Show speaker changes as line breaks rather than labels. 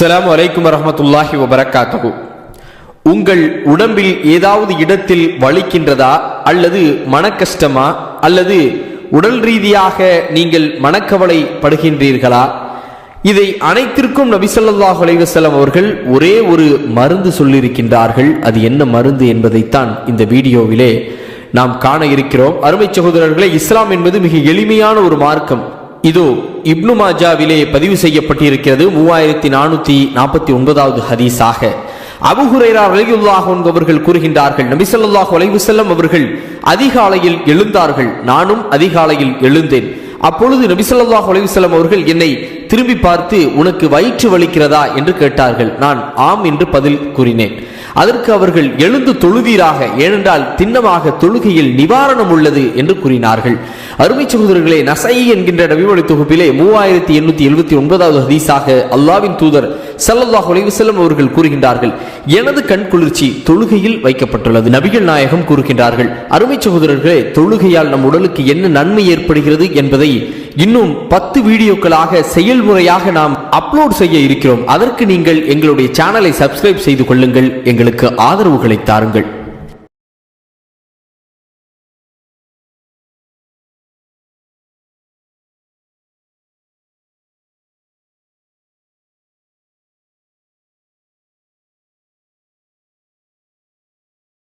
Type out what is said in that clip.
அஸ்லாம் வலைக்கும் வரமத்துல்லாஹி வபரகாத்தகு உங்கள் உடம்பில் ஏதாவது இடத்தில் வலிக்கின்றதா அல்லது மனக்கஷ்டமா அல்லது உடல் ரீதியாக நீங்கள் மனக்கவலை படுகின்றீர்களா? இதை அனைத்திற்கும் நபி ஸல்லல்லாஹு அவர்கள் ஒரே ஒரு மருந்து சொல்லியிருக்கின்றார்கள். அது என்ன மருந்து என்பதைத்தான் இந்த வீடியோவிலே நாம் காண இருக்கிறோம். அருமை சகோதரர்களே இஸ்லாம் என்பது மிக எளிமையான ஒரு மார்க்கம். இதோ இப்னு மாஜாவிலே பதிவு செய்யப்பட்டிருக்கிறது மூவாயிரத்தி நானூத்தி நாற்பத்தி ஒன்பதாவது ஹதீஸாக அபுஹுரேரா ரலியுல்லாஹ் அவர்கள் கூறுகின்றார்கள் நபிசல்லாஹ் ஸல்லல்லாஹு அவர்கள் அதிகாலையில் எழுந்தார்கள். நானும் அதிகாலையில் எழுந்தேன். அப்பொழுது நபிசல்லாஹ் ஸல்லல்லாஹு அவர்கள் என்னை திரும்பி பார்த்து உனக்கு வயிற்று வலிக்கிறதா? என்று கேட்டார்கள். நான் ஆம் என்று பதில் கூறினேன். அதற்கு அவர்கள் எழுந்து தொழுவீராக ஏனென்றால் திண்ணமாக தொழுகையில் நிவாரணம் உள்ளது என்று கூறினார்கள். அருமை சகோதரர்களே நசை என்கின்ற நபிமொழி தொகுப்பிலே மூவாயிரத்தி எண்ணூத்தி எழுபத்தி ஒன்பதாவது ஹதீஸாக அல்லாவின் தூதர் சல்லல்லாஹ் அலைஹி அவர்கள் கூறுகின்றார்கள். எனது கண் குளிர்ச்சி தொழுகையில் வைக்கப்பட்டுள்ளது நபிகள் நாயகம் கூறுகின்றார்கள். அருமை சகோதரர்களே தொழுகையால் நம் உடலுக்கு என்ன நன்மை ஏற்படுகிறது என்பதை இன்னும் பத்து வீடியோக்களாக செயல்முறையாக நாம் அப்லோட் செய்ய இருக்கிறோம். அதற்கு நீங்கள் எங்களுடைய சேனலை சப்ஸ்கிரைப் செய்து கொள்ளுங்கள். எங்களுக்கு ஆதரவுகளை தாருங்கள்.